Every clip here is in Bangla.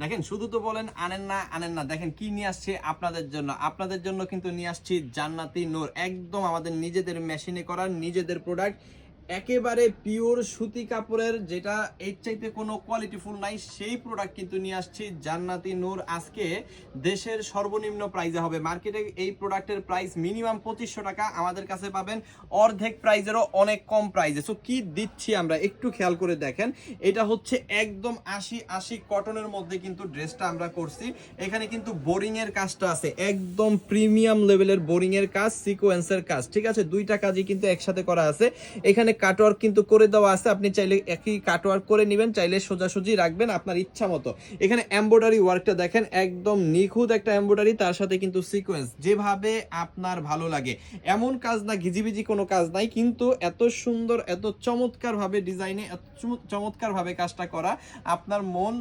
দেখেন, শুধু তো বলেন আনেন না আনেন না। দেখেন, কি নিয়ে আসছে আপনাদের জন্য? আপনাদের জন্য কিন্তু নিয়ে আসছি জান্নাতি নোর। একদম আমাদের নিজেদের মেশিনে করা, নিজেদের প্রোডাক্ট একেবারে পিওর সুতি কাপড়ের, যেটা এর চাইতে কোনো কোয়ালিটিফুল নাই, সেই প্রোডাক্ট কিন্তু নিয়ে আসছি জান্নাতি নূর। আজকে দেশের সর্বনিম্ন প্রাইসে হবে। মার্কেটে এই প্রোডাক্টের প্রাইস মিনিমাম পঁচিশশো টাকা। আমাদের কাছে পাবেন অর্ধেক প্রাইজেরও অনেক কম প্রাইসে সো কি দিচ্ছি আমরা? একটু খেয়াল করে দেখেন। এটা হচ্ছে একদম আশি আশি কটনের মধ্যে কিন্তু ড্রেসটা আমরা করছি। এখানে কিন্তু বোরিংয়ের কাজটা আছে। একদম প্রিমিয়াম লেভেলের বোরিংয়ের কাজ সিকোয়েন্সের কাজ। ঠিক আছে? দুইটা কাজই কিন্তু একসাথে করা আছে। এখানে কাটওয়ার্ক কিন্তু করে দেওয়া আছে। আপনি চাইলে একই কাটওয়ার্ক করে নেবেন, চাইলে সোজাসুজি রাখবেন আপনার ইচ্ছা মতো। এখানে এমব্রয়ডারি ওয়ার্কটা দেখেন, একদম নিখুঁত একটা এমব্রয়ডারি তার সাথে কিন্তু সিকোয়েন্স যেভাবে আপনার ভালো লাগে। এমন কাজ না, ঘিজিবিজি কোনো কাজ নাই, কিন্তু এত সুন্দর, এত চমৎকার ভাবে ডিজাইনে এত চমৎকার ভাবে কাজটা করা, আপনার মন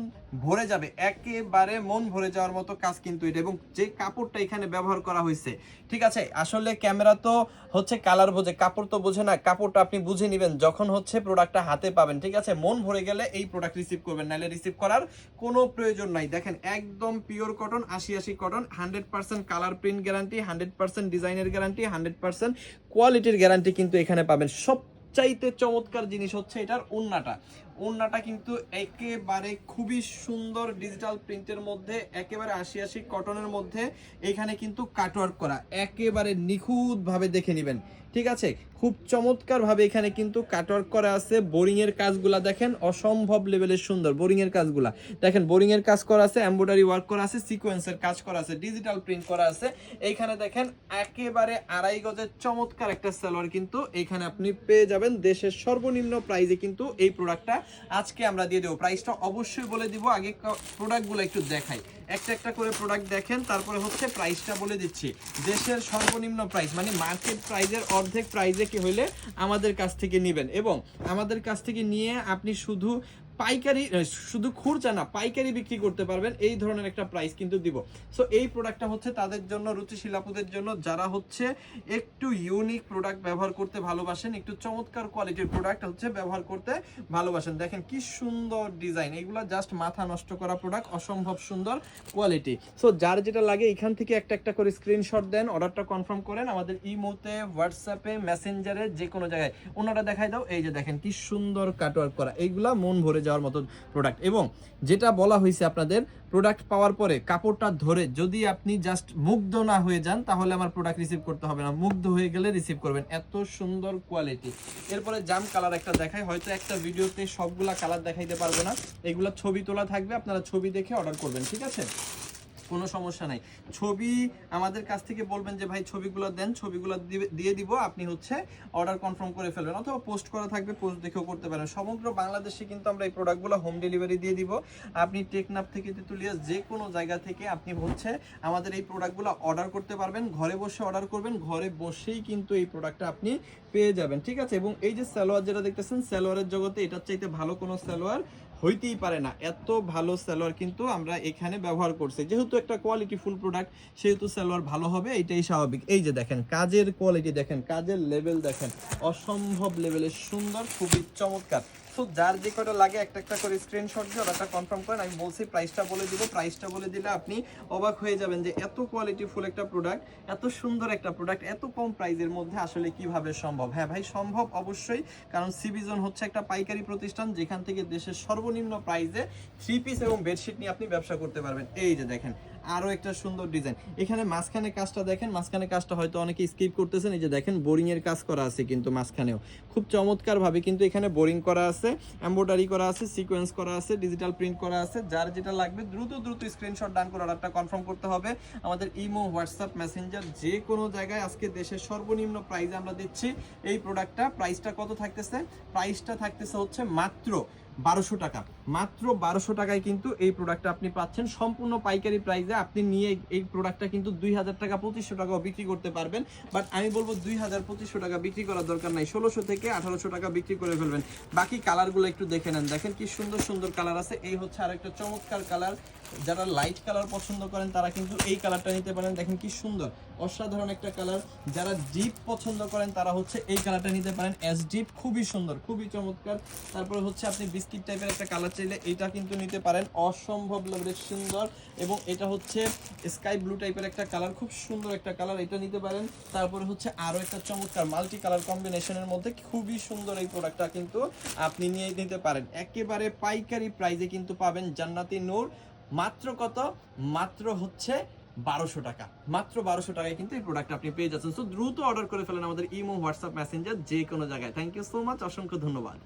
ভরে যাবে। একেবারে মন ভরে যাওয়ার মতো কাজ কিন্তু এটা। এবং যে কাপড়টা এখানে ব্যবহার করা হয়েছে, ঠিক আছে? আসলে ক্যামেরা তো হচ্ছে কালার বোঝে, কাপড় তো বোঝে না, কাপড়টা আপনি বুঝে নেবেন যখন হচ্ছে প্রোডাক্টটা হাতে পাবেন, ঠিক আছে? মন ভরে গেলে এই প্রোডাক্ট রিসিভ করবেন নাহলে রিসিভ করার কোনো প্রয়োজন নাই। দেখেন, একদম পিওর কটন আশি আশি cotton hundred percent colour print guarantee hundred percent ডিজাইনের গ্যারান্টি হান্ড্রেড পার্সেন্ট কোয়ালিটির গ্যারান্টি কিন্তু এখানে পাবেন। সব চাইতে চমৎকার জিনিস হচ্ছে এটার ওন্নাটা। ওন্নাটা কিন্তু একেবারে খুবই সুন্দর ডিজিটাল প্রিন্টের মধ্যে, একেবারে আশি আশি কটনের মধ্যে। এখানে কিন্তু কাটওয়ার্ক করা, একেবারে নিখুঁত ভাবে দেখে নেবেন। ঠিক আছে? খুব চমৎকার ভাবে এখানে কিন্তু কাটওয়ার্ক করা আছে। বোরিং এর কাজগুলা দেখেন, অসম্ভব লেভেলের সুন্দর বোরিং এর কাজগুলা। দেখেন বোরিং এর কাজ করা আছে এমব্রয়ডারি ওয়ার্ক করা আছে সিকোয়েন্সের কাজ করা আছে ডিজিটাল প্রিন্ট করা আছে। এইখানে দেখেন, একেবারে আড়াই গজের চমৎকার একটা সালোয়ার কিন্তু এখানে আপনি পেয়ে যাবেন। দেশের সর্বনিম্ন প্রাইজে কিন্তু এই প্রোডাক্টটা আজকে আমরা দিয়ে দেবো। প্রাইসটা অবশ্যই বলে দিব, আগে প্রোডাক্টগুলো একটু দেখাই। একটা একটা করে প্রোডাক্ট দেখেন, তারপরে হচ্ছে প্রাইসটা বলে দিচ্ছি। দেশের সর্বনিম্ন প্রাইস মানে মার্কেট প্রাইজের অর্ধেক প্রাইজে কি হইলে আমাদের কাছ থেকে নেবেন। এবং আমাদের কাছ থেকে নিয়ে আপনি শুধু পাইকারি শুধু খুরচা না, পাইকারি বিক্রি করতে পারবেন, এই ধরনের একটা প্রাইস কিন্তু দিব। সো এই প্রোডাক্টটা হচ্ছে তাদের জন্য, রুচিশীল আপুদের জন্য, যারা হচ্ছে একটু ইউনিক প্রোডাক্ট ব্যবহার করতে ভালোবাসেন, একটু চমৎকার কোয়ালিটির প্রোডাক্ট হচ্ছে ব্যবহার করতে ভালোবাসেন। দেখেন কি সুন্দর ডিজাইন এগুলো জাস্ট মাথা নষ্ট করা প্রোডাক্ট অসম্ভব সুন্দর কোয়ালিটি সো যার যেটা লাগে, এখান থেকে একটা একটা করে স্ক্রিনশট দেন অর্ডারটা কনফার্ম করেন, আমাদের ইমোতে হোয়াটসঅ্যাপে মেসেঞ্জারে যে কোনো জায়গায়। ওনারা দেখাই দাও, এই যে দেখেন কি সুন্দর কাটওয়ার্ক করা, এইগুলা মন ভরে যাওয়ার মতো প্রোডাক্ট এবং যেটা বলা হয়েছে আপনাদের প্রোডাক্ট পাওয়ার পরে কাপড়টা ধরে যদি আপনি জাস্ট মুগ্ধ না হয়ে যান, তাহলে আমার প্রোডাক্ট রিসিভ করতে হবে না। মুগ্ধ হয়ে গেলে রিসিভ করবেন। এত সুন্দর কোয়ালিটি এরপরে জাম কালার একটা দেখায় হয়তো একটা ভিডিওতে সবগুলা কালার দেখাইতে পারব না। এগুলো ছবি তোলা থাকবে, আপনারা ছবি দেখে অর্ডার করবেন, ঠিক আছে? কোনো সমস্যা নাই। ছবি আমাদের কাছ থেকে বলবেন যে, ভাই, ছবিগুলো দেন, ছবিগুলো দিয়ে দিব। আপনি হচ্ছে অর্ডার কনফার্ম করে ফেলবেন অথবা পোস্ট করা থাকবে পোস্ট দেখেও করতে পারেন। সমগ্র বাংলাদেশে কিন্তু আমরা এই প্রোডাক্টগুলো হোম ডেলিভারি দিয়ে দিব। আপনি টেকনাপ থেকে তেতুলিয়া যে কোনো জায়গা থেকে আপনি হচ্ছে আমাদের এই প্রোডাক্টগুলো অর্ডার করতে পারবেন। ঘরে বসে অর্ডার করবেন। ঘরে বসেই কিন্তু এই প্রোডাক্টটা আপনি পেয়ে যাবেন। ঠিক আছে? এবং এই যে সালোয়ার যেটা দেখতেছেন, সালোয়ারের জগতে এটার চাইতে ভালো কোনো সালোয়ার হইতেই পারে না। এত ভালো সালোয়ার কিন্তু আমরা এখানে ব্যবহার করছি। যেহেতু একটা কোয়ালিটি ফুল প্রোডাক্ট সেহেতু সালোয়ার ভালো হবে, এটাই স্বাভাবিক। এই যে দেখেন, কাজের কোয়ালিটি দেখেন, কাজের লেভেল দেখেন, অসম্ভব লেভেলের সুন্দর, খুবই চমৎকার। তো যার যে কটা লাগে একটা একটা করে স্ক্রিনশট দিয়ে অর্ডারটা কনফার্ম করেন, আমি বলছি প্রাইসটা বলে দিব। প্রাইসটা বলে দিলে আপনি অবাক হয়ে যাবেন যে এত কোয়ালিটি ফুল একটা প্রোডাক্ট এত সুন্দর একটা প্রোডাক্ট এত কম প্রাইসের মধ্যে আসলে কীভাবে সম্ভব? হ্যাঁ ভাই, সম্ভব অবশ্যই, কারণ সিবিজন হচ্ছে একটা পাইকারি প্রতিষ্ঠান যেখান থেকে দেশের সর্বনিম্ন প্রাইসে থ্রি পিস এবং বেডশিট নিয়ে আপনি ব্যবসা করতে পারবেন। এই যে দেখেন আরও একটা সুন্দর ডিজাইন। এখানে মাঝখানে কাজটা দেখেন, মাঝখানে কাজটা হয়তো অনেকে স্কিপ করতেছেন। এই যে দেখেন বোরিং এর কাজ করা আছে কিন্তু মাঝখানেও। খুব চমৎকার ভাবে কিন্তু এখানে বোরিং করা আছে এমব্রয়ডারি করা আছে সিকোয়েন্স করা আছে ডিজিটাল প্রিন্ট করা আছে। যার যেটা লাগবে, দ্রুত দ্রুত স্ক্রিনশট ডান করে অর্ডারটা কনফার্ম করতে হবে। আমাদের ইমো হোয়াটসঅ্যাপ মেসেঞ্জার যে কোনো জায়গায় আজকে দেশের সর্বনিম্ন প্রাইসে আমরা দিচ্ছি। এই প্রোডাক্টটা প্রাইসটা কত থাকতেছে? প্রাইসটা থাকতেছে হচ্ছে মাত্র বারোশো টাকা। মাত্র বারোশো টাকায় কিন্তু এই প্রোডাক্টটা আপনি পাচ্ছেন। সম্পূর্ণ পাইকারি প্রাইসে আপনি নিয়ে এই প্রোডাক্টটা কিন্তু দুই হাজার টাকা পঁচিশশো টাকাও বিক্রি করতে পারবেন। বাট আমি বলব দুই হাজার পঁচিশশো টাকা বিক্রি করার দরকার নাই। ষোলোশো থেকে আঠারোশো টাকা বিক্রি করে ফেলবেন। বাকি কালারগুলো একটু দেখে নেন। দেখেন কি সুন্দর সুন্দর কালার আছে। এই হচ্ছে আরেকটা চমৎকার কালার যারা লাইট কালার পছন্দ করেন, তারা কিন্তু এই কালারটা নিতে পারেন। দেখেন কি সুন্দর, অসাধারণ একটা কালার যারা ডিপ পছন্দ করেন, তারা হচ্ছে এই কালারটা নিতে পারেন। এস ডিপ খুবই সুন্দর, খুবই চমৎকার। তারপরে হচ্ছে আপনি বিস্কিট টাইপের একটা কালার চাইলে এটা কিন্তু নিতে পারেন। অসম্ভব লেভেলের সুন্দর এবং এটা হচ্ছে স্কাই ব্লু টাইপের একটা কালার খুব সুন্দর একটা কালার এটা নিতে পারেন। তারপরে হচ্ছে আরও একটা চমৎকার মাল্টি কালার কম্বিনেশনের মধ্যে খুবই সুন্দর এই প্রোডাক্টটা কিন্তু আপনি নিয়ে নিতে পারেন। একেবারে পাইকারি প্রাইজে কিন্তু পাবেন জান্নাতি নূর। মাত্র কত? মাত্র হচ্ছে বারোশো টাকা। মাত্র বারোশো টাকায় কিন্তু এই প্রোডাক্ট আপনি পেয়ে যাচ্ছেন। সো দ্রুত অর্ডার করে ফেলেন আমাদের ইমো, হোয়াটসঅ্যাপ মেসেঞ্জার যে কোনো জায়গায়। থ্যাংক ইউ সো মাচ অসংখ্য ধন্যবাদ।